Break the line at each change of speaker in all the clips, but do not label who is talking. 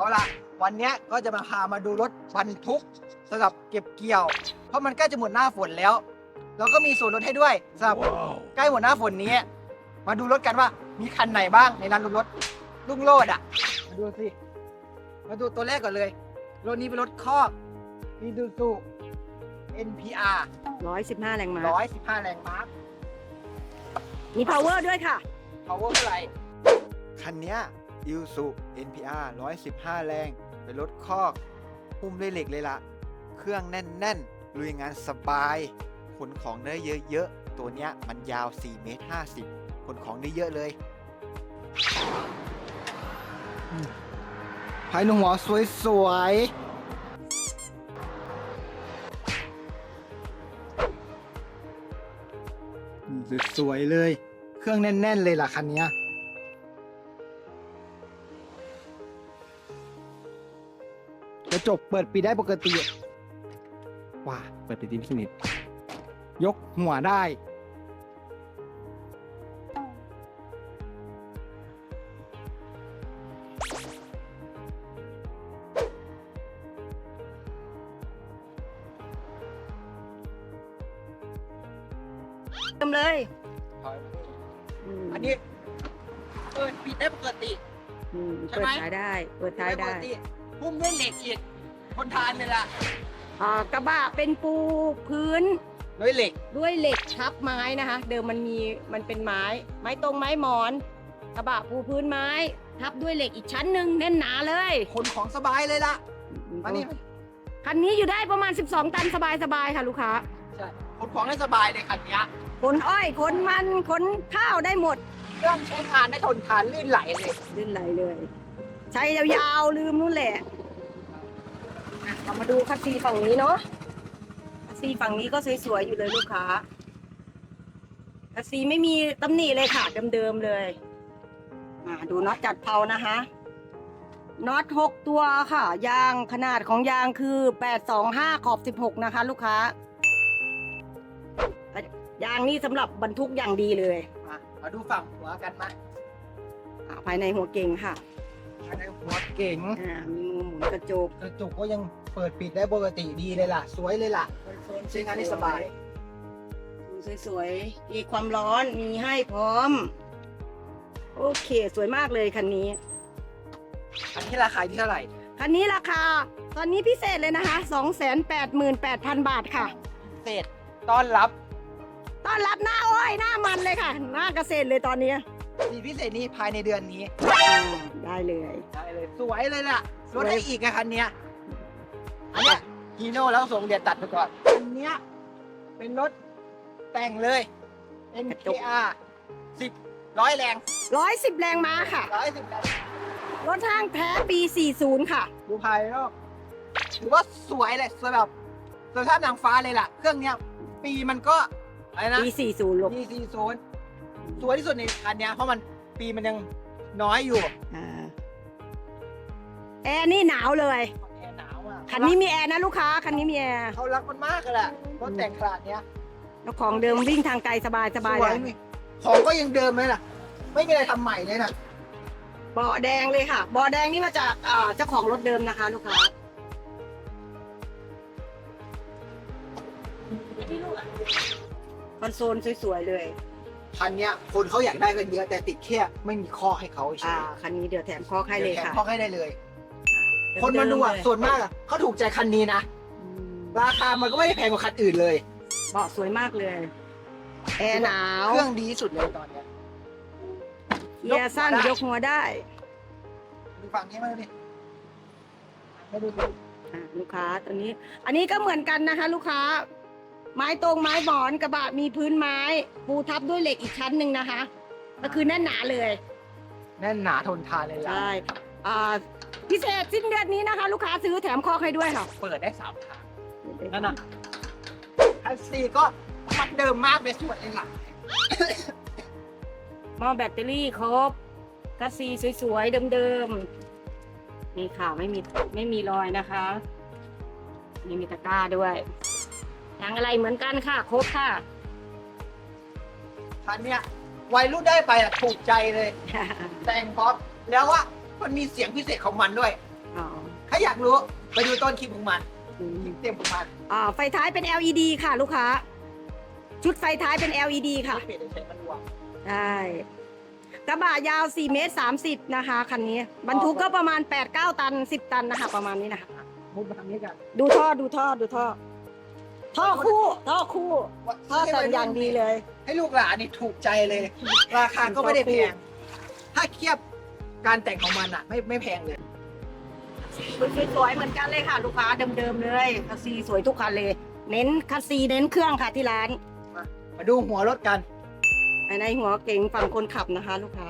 เอาล่ะวันเนี้ยก็จะมาพามาดูรถบรรทุกสำหรับเก็บเกี่ยว เพราะมันใกล้จะหมดหน้าฝนแล้ว เราก็มีส่วนลดให้ด้วยสำหรับใกล้หมดหน้าฝนนี้ มาดูรถกันว่ามีคันไหนบ้างในร้านรถลุงโลดอะ มาดูสิ มาดูตัวแรกก่อนเลย รถนี้เป็นรถคอกมีดูซู NPR
115 แรงม้า
115 แรงม้า
มี power ด้วยค่ะ
power เท่าไหร่ คันเนี้ย i l s u NPR 115 แรง เป็นรถคอกหุ้มด้วยเหล็กเลยละ เครื่องแน่นๆ ลุยงานสบาย ขนของได้เยอะๆ ตัวเนี้ยมันยาว 4 เมตร 50 ขนของได้เยอะเลย ภายในหัวสวยๆ สวยๆเลย เครื่องแน่น ๆ เลยล่ะคันเนี้ย ระจกเปิดปิดได้ปกติว้าเปิดปิดดีสนิทยกหัวได้ อื
ม
ใช่
เปิ
ไห
ด
ม
ท้ายได้เปิดท้ายได้
ปกติหุ้มด้วยเหล็กอีกทนทานเลยล่ะ
อ่ากระบะเป็นปูพื้น
ด้วยเหล็ก
ด้วยเหล็กทับไม้นะคะ เดิมมันมีมันเป็นไม้ ไม้ตรงไม้หมอน กระบะปูพื้นไม้ ทับด้วยเหล็กอีกชั้นหนึ่งแน่นหนาเลย
ขนของสบายเลยล่ะมานี่
คันนี้อยู่ได้ประมาณ 12 ตันสบายๆค่ะลูกค้า
ใช่ขนของได้สบายเลยคันเนี้ย
ขนอ้อยขนมันขนข้าวได้หมด
เรื่องใช้งานได้ทนทานลื่นไหลเลย
ลื่นไหลเลย ใช้ยาวๆลืมนู่นแหละอะเรามาดูคัสซีฝั่งนี้เนาะคัสซีฝั่งนี้ก็สวยๆอยู่เลยลูกค้าคัสซีไม่มีตำหนิเลยค่ะเดิมๆเลยอ่าดูน็อตจัดเพานะคะน็อตหกตัวค่ะ ยางขนาดของยางคือแปดสองห้าขอบสิบหกนะคะ ลูกค้ายางนี่สำหรับบรรทุกอย่างดีเลย
มามาดูฝั่งหัวกันมา
อ่าภายในหัวเก่งค่ะ
ภายในหัวเก๋ง
อ่ามีมุมหมุนกระจก
กระจกก็ยังเปิดปิดได้ปกติดีเลยล่ะ สวยเลยล่ะใช้งานได้สบาย
ดูสวยๆมีความร้อนมีให้พร้อม โอเคสวยมากเลยคันนี้
อันนี้ราคาที่เท่าไหร่
คันนี้ราคา ตอนนี้พิเศษเลยนะคะ 288,000 บาทค่ะ
เศษต้อนรับ
ต้อนรับหน้าอ้อยหน้ามันเลยค่ะ หน้าเกษตรเลยตอนนี้
สีพิเศษนี้ภายในเดือนนี้
ได้เลย
ได้เลยสวยเลยล่ะ
ส
ร
วย
ถได้อีกอะคันเนี้ยอันเนี้ยฮีโน่แล้วส่งเดียดตัดไปก่อนอันเนี้ยเป็นรถแต่งเลย NKR สิบร้อยแรง
110แรงม้าค่ะ
ร้อยสิบแรง
รถทางแท้ปี 40 ค่ะ
ดูภายนอกถือว่าสวยเลยสวยแบบสวยท่านางฟ้าเลยล่ะ เครื่องเนี้ย ปีมันก็ อะไรนะ
ปี40ลูก
ปีสี่ศูนย์สวยที่สุดในคันเนี้ยเพราะมันปีมันยังน้อยอยู่
อ่าแอร์นี่หนาวเลย
แอร์หนาวอะ
คันนี้มีแอร์นะลูกค้า คันนี้มีแอร์
เขารักมันมากเลยแหละรถแต่งขนาดเนี้ย
แล้วของเดิมวิ่งทางไกลสบายสบาย
ส
เล
วย
ย
นี่ของก็ยังเดิมเลยล่ะ ไม่มีอะไรทำใหม่เลยนะ
เบาะแดงเลยค่ะเบาะแดงนี่มาจากอ่าเจ้าของรถเดิมนะคะ ลูกค้า คอนโซลสวยๆเลย
คันเนี้ยคนเขาอยากได้กันเยอะแต่ติดแค่ไม่มีข้อให้เขาเฉ
อ่ายคันนี้เดี๋ยวแถมข้อให้เลย
แถม
ค่ะ
ข้อให้ได้เลย คนมาดูอะ
เมๆเลย
ส่วนมากอะเขาถูกใจคันนี้นะ
อืม
ราคามันก็ไม่ได้แพงกว่าคันอื่นเลย
เบาะสวยมากเลย แอร์หนาว
เครื่องดีที่สุดเลยตอนเนี้ย
เกียร์สั้น
ยกหัวได้
ยกหัวได้
ดูฝั่งนี้มาดูดิมาดูดิ
อ่าลูกค้าตัวนี้ อันนี้ก็เหมือนกันนะคะ ลูกค้า ไม้ตรงไม้หมอนกระบะมีพื้นไม้ปูทับด้วยเหล็กอีกชั้นหนึ่งนะคะ ก็คือแน่นหนาเลย
แน่นหนาทนทานเลยล่ะ
ใช่อ่าพิเศษสิ้นเดือนนี้นะคะ ลูกค้าซื้อแถมคอกให้ด้วยค่ะ
เปิดได้สามทางนั่นน่ะคันซีก็มันเดิมมากเลยสวยเลยล่ะ
หม้อแบตเตอรี่ครบกัสซีสวยๆเดิมๆนี่ค่ะไม่มีไม่มีรอยนะคะนี่มีตะกร้าด้วย ยางอะไรเหมือนกันค่ะ ครบค่ะ
คันเนี้ยวัยรุ่นได้ไปอะถูกใจเลย แต่งพร้อมแล้วว่ามันมีเสียงพิเศษของมันด้วย
อ๋อ
ถ้าอยากรู้ไปดูต้นคลิปของมัน
อืม
คลิปเต็มของมัน
อ่าไฟท้ายเป็น LED ค่ะลูกค้า ชุดไฟท้ายเป็น LED ค่ะ
เปลี่ยนใช้มันรวม
ใช่กระบะยาว4เมตร30นะคะคันนี้ บรรทุกก็ประมาณ 8-9 ตัน 10 ตันนะคะ ประมาณนี้นะคะ
มุดมาทางนี้กัน
ดูท่อดูท่อดูท่อ ท่อคู่ท่อคู่ท่อแต่งอย่างดีเลย
ให้ลูกหลานนี่ถูกใจเลย ราคาก็ไม่ได้แพง ถ้าเทียบการแต่งของมันอะไม่ไม่แพงเลย
สวยๆเหมือนกันเลยค่ะ ลูกค้าเดิมๆเลยคัสซีสวยทุกคันเลย เน้นคัสซีเน้นเครื่องค่ะที่ร้าน
มาดูหัวรถกัน
อันในหัวเก๋งฝั่งคนขับนะคะ ลูกค้า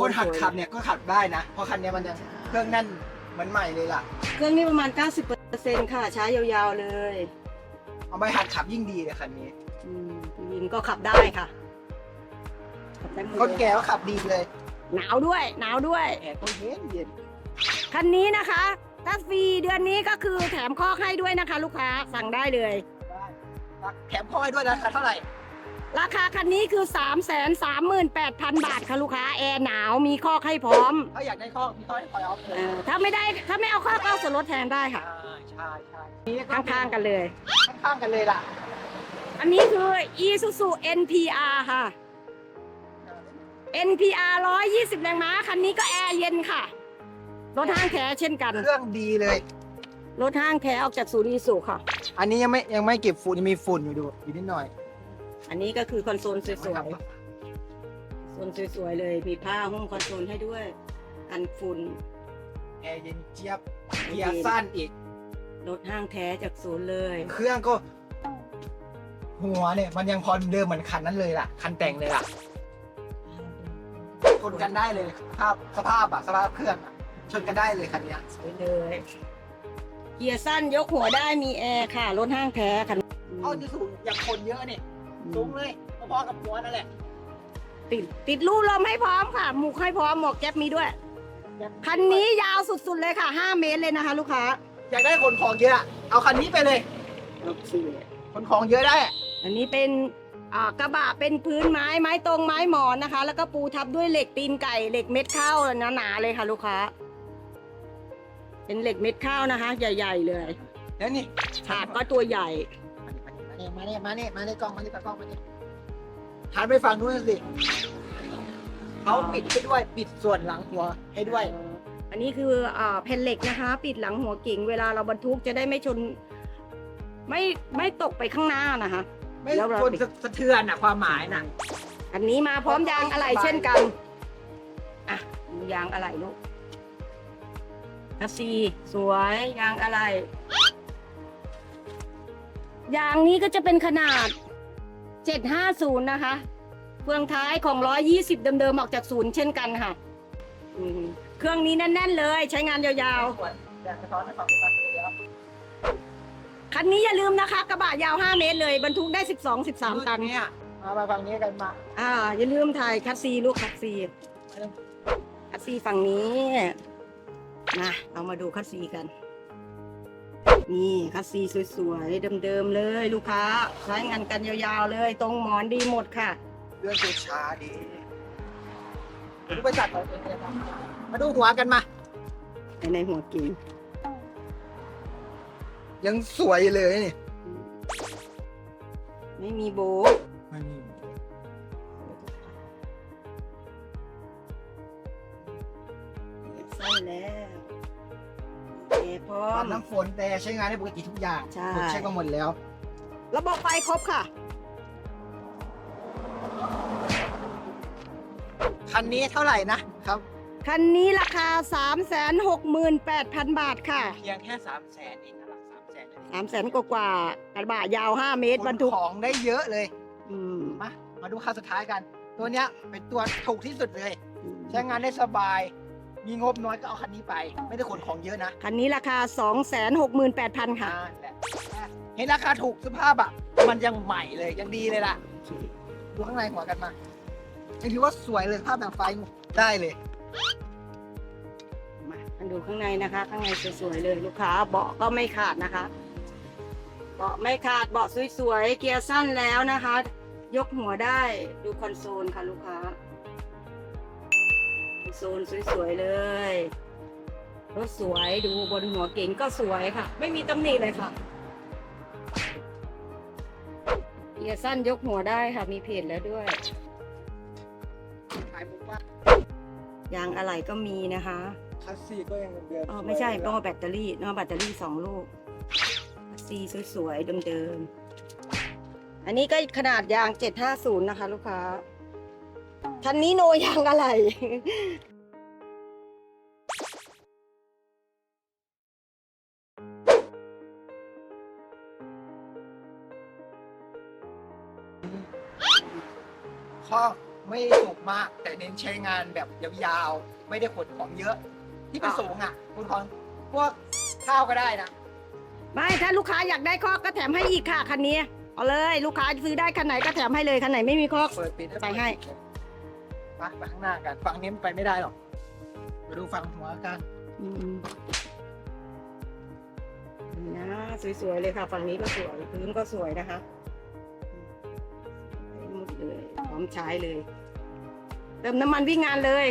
คนหัดขับเนี่ยก็ขับได้นะ เพราะคันเนี้ยมันยังเครื่องแน่นเหมือนใหม่เลยล่ะ
เครื่องนี้ประมาณ 90% ค่ะใช้ยาวๆเลย
เอาไปหัดขับยิ่งดีเลยคันนี้
อืมผู้หญิงก็ขับได้ค่ะขับได้หมด
คน
เลย
แก่ก็ขับดีเลย
หนาวด้วยหนาวด้วย
แอร์ก็เย็นเย็น
คันนี้นะคะ ถ้าฟรีเดือนนี้ก็คือแถมข้อให้ด้วยนะคะ ลูกค้าสั่งได้เลย
ได้แถมพ่อให้ด้วยราคาเท่าไหร่
ราคาคันนี้คือ 3 3 8 0 0 0 บาทค่ะลูกค้า แอร์หนาวมีข้อให้พร้อม
ถ้าอยากได้ข้อพี่ต้อยคอยเอาเล
เอยอถ้าไม่ได้ถ้าไม่เอาข้อก็เอาส่วนลดแทนได้ค่ะ
ใช่ใช่ใช่นี่
ข้างๆกันเลย
ข้างๆกันเลยล่ะ
อันนี้คือ Isuzu NPR ค่ะ NPR 120 แรงม้า คันนี้ก็แอร์เย็นค่ะ รถห้างแท้เช่นกัน
เครื่องดีเลย
รถห้างแท้ออกจากศูนย์อีสุค่ะ
อันนี้ยังไม่ยังไม่เก็บฝุ่นยังมีฝุ่นอยู่ดูอยู่นิดหน่อย
อันนี้ก็คือคอนโซลสวยๆโซนสวยๆเลย มีผ้าหุ้มคอนโซลให้ด้วยกันฝุ่น
แอร์เย็นเจี๊ยบเกียร์สั้นอีก
รถห้างแท้จากศูนย์เลย
เครื่องก็ หัวเนี่ย มันยังพอเดิมเหมือนคันนั้นเลยล่ะ คันแต่งเลยล่ะชนกันได้เลยสภาพสภาพอะสภาพเครื่องอะชนกันได้เลยคันเนี้ย
สวยเลยเกียร์สั้นยกหัวได้มีแอร์ค่ะรถห้างแท้คัน
เอาที่สูงอย่างคนเยอะนี่ สูงเลยพอๆกับหัวนั่นแหละ
ติดติดรูลมให้พร้อมค่ะ หมูกให้พร้อมหมวกแก๊ปมีด้วย คันนี้ยาวสุดๆเลยค่ะ 5 เมตรเลยนะคะ ลูกค้า
อยากได้ขนของเยอะอะเอาคันนี้ไปเลยขนของเยอะได้อะ
อันนี้เป็นอ่ากระบะเป็นพื้นไม้ไม้ตรงไม้หมอนนะคะ แล้วก็ปูทับด้วยเหล็กตีนไก่เหล็กเม็ดข้าวหนาๆเลยค่ะ ลูกค้า เป็นเหล็กเม็ดข้าวนะคะ ใหญ่ ๆ เลย
แล้วนี่
ฉากก็ตัวใหญ่
มาเนี่ยมาเนี่ยมาเนี่ยมาเนี่ยกล้องมาเนี่ยตากล้องมาเนี่ยหันไปฝั่งนู้นสิเขาปิดให้ด้วยปิดส่วนหลังหัวให้ด้วย
อันนี้คืออ่าแผ่นเหล็กนะคะ ปิดหลังหัวเก๋งเวลาเราบรรทุกจะได้ไม่ชน ไม่ไม่ตกไปข้างหน้านะคะ
ไม่
แล้วเรา
คนสะเทือนอะความหมายน่ะ
อันนี้มาพร้อมยางอะไหล่เช่นกัน อะดูยางอะไหล่ลูกคัสซีสวยยางอะไหล่ ยางนี้ก็จะเป็นขนาด 750 นะคะเฟืองท้ายของ 120 เดิมๆออกจากศูนย์เช่นกันค่ะอืมเครื่องนี้แน่นๆเลยใช้งานยาว
อยากสะท้อนให้ฟังดูกันเดี๋ยว
ๆคันนี้อย่าลืมนะคะ กระบะยาว 5 เมตรเลย บรรทุกได้ 12-13 ตัน
เนี่ยมามาฝั่งนี้กันมา
อ่า อย่าลืมถ่ายคัสซีลูกคัสซีคัสซีฝั่งนี้นะเรามาดูคัสซีกัน นี่คัสซีสวยๆเดิมๆเลย ลูกค้าใช้งานกันยาวๆเลย ตรงหมอนดีหมดค่ะ
เรื่องตัวช้าดีดูบริษัทของเองเลยครับมาดูหัวกันมา
ในในหัวกิ่ง
ยังสวยเลยนี่
ไม่มีโบ
ไม่มี
ใส่แล้วโอเคพ ร้อ
ปั
ม
ดน้ำฝนแต่ใช้งานได้ปกติทุกอย่าง
ใช่
ผมเช็คมาหมดแล้ว
ระบบไฟครบค่ะ
คันนี้เท่าไหร่นะครับ
คันนี้ราคา 368,000 บาทค่ะ
เพียงแค่สามแสนเองนะหลักสามแสน
3 0 0 0 0กว่าๆกระบะยาว 5 เมตรบรรทุก
ของได้เยอะเลย
อืม
มา มาดูคันสุดท้ายกัน ตัวเนี้ยเป็นตัวถูกที่สุดเลย ใช้งานได้สบาย มีงบน้อยก็เอาคันนี้ไป ไม่ได้ขนของเยอะนะ
คันนี้ราคา 268,000 ค่ะ
นั่นแหละเห็นราคาถูกสภาพอะ มันยังใหม่เลยยังดีเลยล่ะดูข้างในหัวกันมายังถือว่าสวยเลยภาพแบบไฟได้เลย
มามาดูข้างในนะคะ ข้างในสวยๆเลยลูกค้าเบาะก็ไม่ขาดนะคะ เบาะไม่ขาดเบาะสวยๆเกียร์สั้นแล้วนะคะ ยกหัวได้ดูคอนโซลค่ะลูกค้า โซนสวยๆเลยรถสวยดูบนหัวเก๋งก็สวยค่ะ ไม่มีตำหนิเลยค่ะเกียร์สั้นยกหัวได้ค่ะ มีเพจแล้วด้วย
ขายหมูป้ายา
งอะไหล่ก็มีนะคะ
คัสซี่ก็ยังเดิมๆ
อ๋อไม่ใช่ต้องเอาแบตเตอรี่ต้องเอาแบตเตอรี่สองลูกซีสวยๆเดิมๆอันนี้ก็ขนาดยาง 750 นะคะ ลูกค้า คันนี้โนยางอะไร
ข้อไม่สูงมาก แต่เน้นใช้งานแบบยาวๆ ไม่ได้ขนของเยอะ ที่เป็น
อะ
สูงอะ คุณของพวกข้าวก็ได้นะ
ไม่ถ้าลูกค้าอยากได้คอกก็แถมให้อีกค่ะคันนี้ เอาเลย ลูกค้าซื้อได้คันไหนก็แถมให้เลยคันไหนไม่มีคอก
เปิดปิด
ไปให้
ไป ไปข้างหน้ากันฝั่งนี้มันไปไม่ได้หรอกไปดูฝั่งหัวกัน
อืมนี่นะสวยๆเลยค่ะ ฝั่งนี้ก็สวยพื้นก็สวยนะคะหมดเลยพร้อมใช้เลย เติมน้ำมันวิ่งงานเลย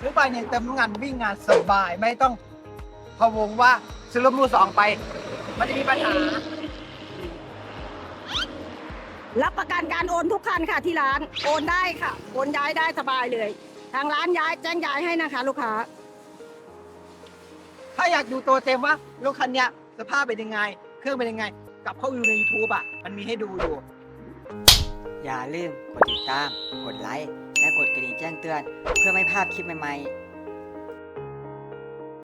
ซื้อไปเนี่ยเติมน้ำงานวิ่งงานสบายไม่ต้องพะวงว่าซื้อรถมือสองไป มันจะมีปัญหา
รับประกันการโอนทุกคันค่ะที่ร้านโอนได้ค่ะโอนย้ายได้สบายเลย ทางร้านย้ายแจ้งย้ายให้นะคะ ลูกค้า
ถ้าอยากดูตัวเต็มว่ารถคันเนี้ยสภาพเป็นยังไง เครื่องเป็นยังไง กลับเข้าไปดูใน YouTube อะ มันมีให้ดูอยู่
อย่าลืมกดติดตาม กดไลค์ และกดกระดิ่งแจ้งเตือน เพื่อไม่พลาดคลิปใหม่ๆ